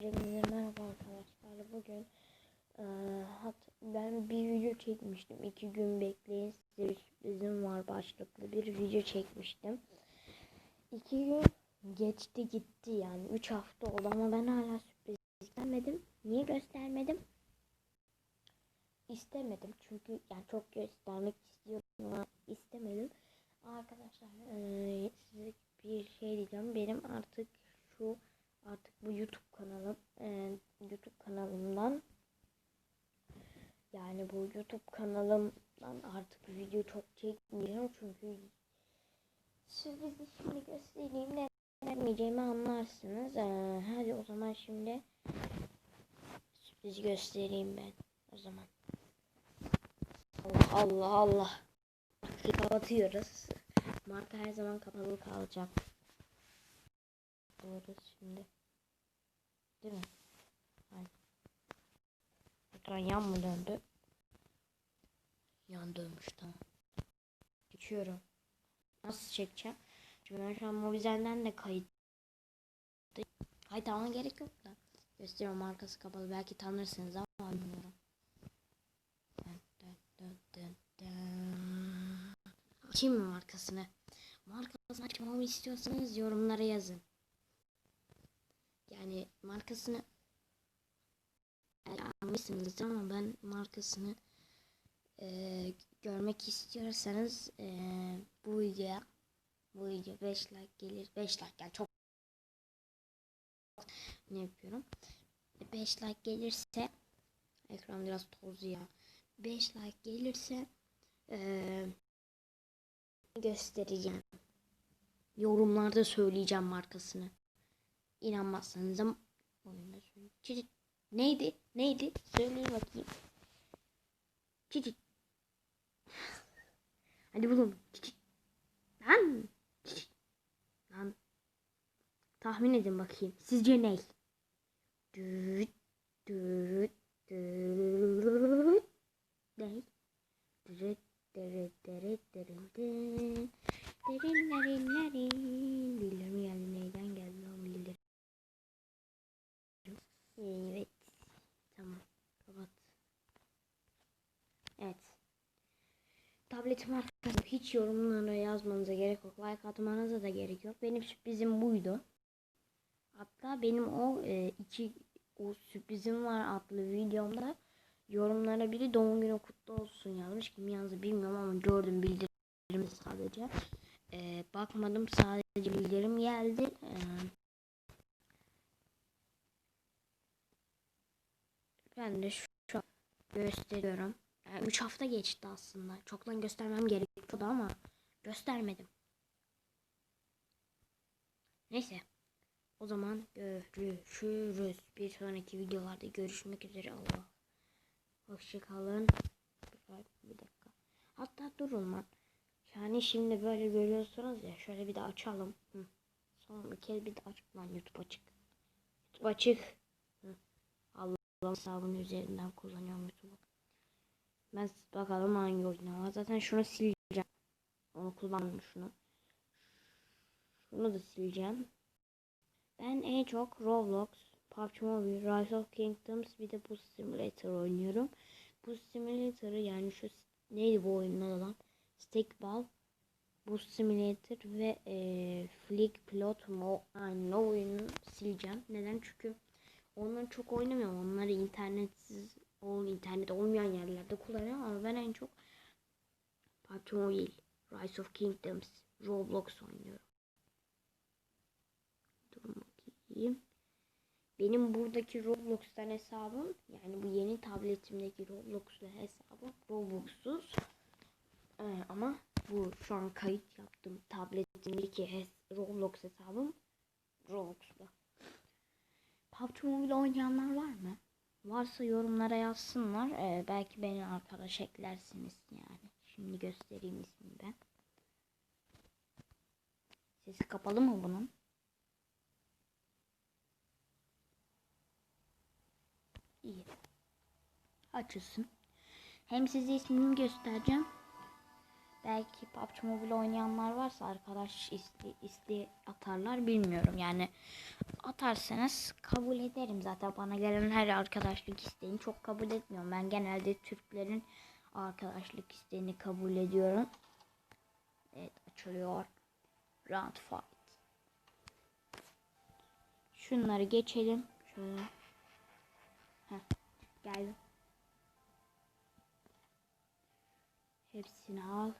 Hepinize merhaba arkadaşlar. Bugün eee, hat, ben bir video çekmiştim. İki gün bekleyin size bir sürprizim var başlıklı bir video çekmiştim. İki gün geçti gitti yani. Üç hafta oldu ama ben hala sürpriz göstermedim. Niye göstermedim? İstemedim çünkü yani çok göstermek istiyorum ama istemedim. Arkadaşlar eee, size bir şey diyeceğim. Benim artık şu artık bu YouTube kanalım e, YouTube kanalımdan yani bu YouTube kanalımdan artık video çok çekmiyorum çünkü sürprizi şimdi göstereyim ne vermeyeceğimi anlarsınız. E, hadi o zaman şimdi sürprizi göstereyim ben o zaman. Allah Allah Allah. Kapatıyoruz. Marka her zaman kapalı kalacak. Doğru şimdi. Değil mi? Aynen. Ekran yan mı döndü? Yan dönmüş tamam. Geçiyorum. Nasıl çekeceğim? Şimdi ben şu an Mobizen'den de kayıt. Kayıt almana gerek yok da. Gösteriyorum markası kapalı. Belki tanırsınız ama bilmiyorum. Dön, dön, dön, dön, dön. Mı markasını? Markasını açmamı istiyorsanız yorumlara yazın. Yani markasını almışsınız ama ben markasını e, görmek istiyorsanız e, bu videoya bu video 5 like gelir. 5 like yani çok ne yapıyorum? 5 like gelirse ekran biraz tozlu ya. 5 like gelirse e, göstereceğim. Yorumlarda söyleyeceğim markasını İnanmazsanız da oyunda neydi? Neydi? Söyleyin bakayım. Çocuk. Hadi bulun. Çocuk. Lan. Çocuk. Lan. Tahmin edin bakayım. Sizce ne? Düt. Düt. Ne? Düt. Dere dere dere dere derin derin derin bildirim geldi neyden geldi o bildirim evet tamam kapat evet tabletim arkadaşlar. Hiç yorumlara yazmanıza gerek yok. Like atmanıza da gerek yok. Benim sürprizim buydu. Hatta benim o e, iki o sürprizim var adlı videomda yorumlara biri doğum günü kutlu olsun yazmış. Kim yazdı bilmiyorum ama gördüm bildirim sadece. Ee, bakmadım sadece bildirim geldi. Ee, ben de şu an gösteriyorum 3 hafta geçti aslında çoktan göstermem gerekiyordu ama göstermedim neyse o zaman görüşürüz bir sonraki videolarda görüşmek üzere Allah hoşçakalın bir dakika hatta durun lan yani şimdi böyle görüyorsunuz ya şöyle bir de açalım. Hı. Sonra bir kez bir de aç. Lan YouTube açık. YouTube açık. Hı. Allah'ım hesabının üzerinden kullanıyorum YouTube'u. Ben bakalım hangi oyun var. Zaten şunu sileceğim. Onu kullandım şunu. Şunu da sileceğim. Ben en çok Roblox, PUBG Mobile, Rise of Kingdoms bir de Boost Simulator oynuyorum. Boost Simulator'ı yani şu neydi bu oyunun adı lan? Stickball, Boost Simulator ve e, Flick Plot mu aynı o oyunu sileceğim. Neden? Çünkü onları çok oynamıyorum. Onları internetsiz ol internet olmayan yerlerde kullanıyorum ama ben en çok PUBG Mobile, Rise of Kingdoms, Roblox oynuyorum. Durun bakayım. Benim buradaki Roblox'tan hesabım yani bu yeni tabletimdeki Roblox'lu hesabım Roblox'suz. Ee, ama bu şu an kayıt yaptım tabletimdeki Roblox hesabım Roblox'ta. PUBG Mobile oynayanlar var mı? Varsa yorumlara yazsınlar. Ee, belki beni arkadaş eklersiniz yani. Şimdi göstereyim ismini ben. Sesi kapalı mı bunun? İyi. Açılsın. Hem size ismini göstereceğim. Belki PUBG Mobile oynayanlar varsa arkadaş isti, isti atarlar bilmiyorum yani. atarsanız kabul ederim. Zaten bana gelen her arkadaşlık isteğini çok kabul etmiyorum. Ben genelde Türklerin arkadaşlık isteğini kabul ediyorum. Evet açılıyor. Round fight. Şunları geçelim. Şöyle. Heh, geldim. Hepsini al.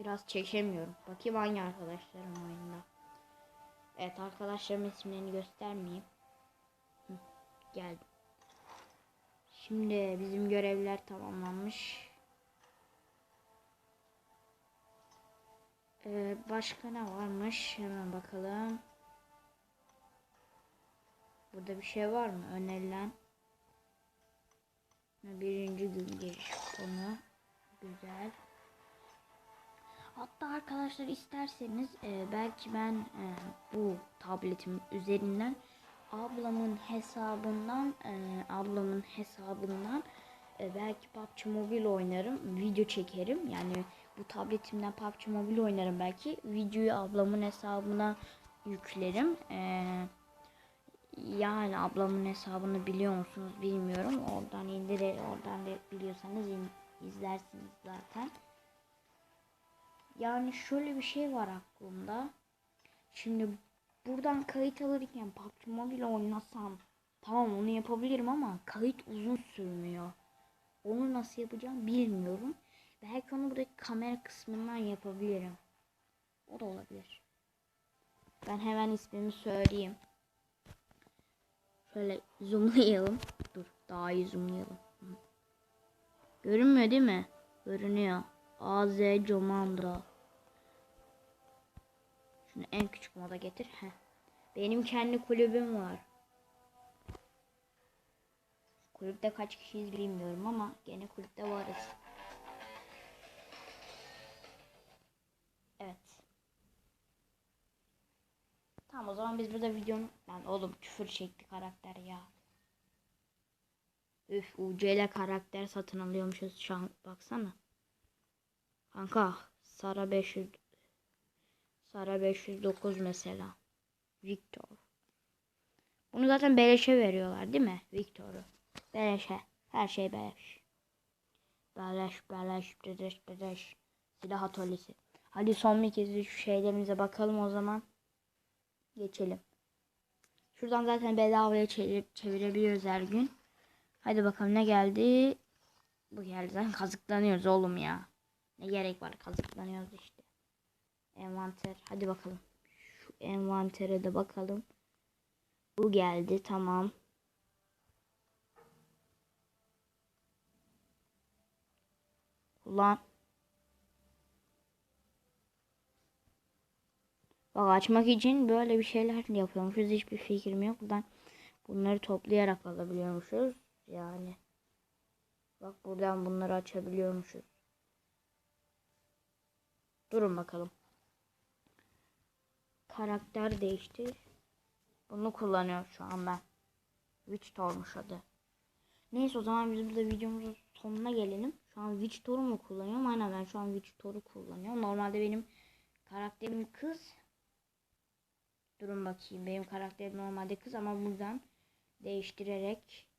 Biraz çekemiyorum. Bakayım hangi arkadaşlarım oyunda. Evet arkadaşlarımın isimlerini göstermeyeyim. Hı, geldim. Şimdi bizim görevler tamamlanmış. Ee, başka ne varmış? Hemen bakalım. Burada bir şey var mı? Önerilen. Birinci gün giriş konu. Güzel. Hatta arkadaşlar isterseniz e, belki ben e, bu tabletim üzerinden ablamın hesabından e, ablamın hesabından e, belki PUBG Mobile oynarım. Video çekerim. Yani bu tabletimden PUBG Mobile oynarım belki. Videoyu ablamın hesabına yüklerim. Eee yani ablamın hesabını biliyor musunuz bilmiyorum. Oradan indire oradan da biliyorsanız in, izlersiniz zaten. Yani şöyle bir şey var aklımda. Şimdi buradan kayıt alırken PUBG Mobile oynasam tamam onu yapabilirim ama kayıt uzun sürmüyor. Onu nasıl yapacağım bilmiyorum. Belki onu buradaki kamera kısmından yapabilirim. O da olabilir. Ben hemen ismimi söyleyeyim. Şöyle zoomlayalım. Dur daha iyi zoomlayalım. Görünmüyor değil mi? Görünüyor. AZ Comandra. Şunu en küçük moda getir. Heh. Benim kendi kulübüm var. Kulüpte kaç kişiyiz bilmiyorum ama gene kulüpte varız. Evet. Tamam o zaman biz burada videonun... Lan oğlum küfür çekti karakter ya. Üf UCL karakter satın alıyormuşuz şu an baksana. Kanka Sara 500 Sara 509 mesela. Victor. Bunu zaten beleşe veriyorlar değil mi? Victor'u. Beleşe. Her şey beleş. Beleş beleş beleş beleş. Silah atölyesi. Hadi son bir kez şu şeylerimize bakalım o zaman. Geçelim. Şuradan zaten bedavaya çevir çevirebiliyoruz her gün. Hadi bakalım ne geldi. Bu geldi zaten kazıklanıyoruz oğlum ya. Ne gerek var kazıklanıyoruz işte. Envanter. Hadi bakalım. Şu envantere de bakalım. Bu geldi tamam. Kullan. Bak açmak için böyle bir şeyler yapıyormuşuz. Hiçbir fikrim yok. Buradan bunları toplayarak alabiliyormuşuz. Yani. Bak buradan bunları açabiliyormuşuz. Durun bakalım. Karakter değiştir. Bunu kullanıyor şu an ben. Witchtor'muş adı. Neyse o zaman biz burada videomuzun sonuna gelelim. Şu an Witchtor'u mu kullanıyorum? Aynen ben şu an Witchtor'u kullanıyorum. Normalde benim karakterim kız. Durun bakayım. Benim karakterim normalde kız ama buradan değiştirerek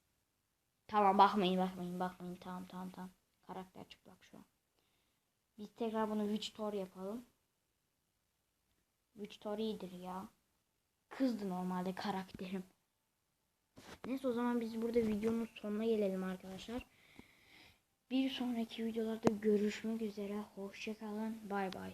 Tamam bakmayın bakmayın bakmayın. Tamam tamam tamam. Karakter çıplak şu an. Biz tekrar bunu Witchtor yapalım. Witchtor iyidir ya. Kızdı normalde karakterim. Neyse o zaman biz burada videonun sonuna gelelim arkadaşlar. Bir sonraki videolarda görüşmek üzere. Hoşçakalın. Bay bay.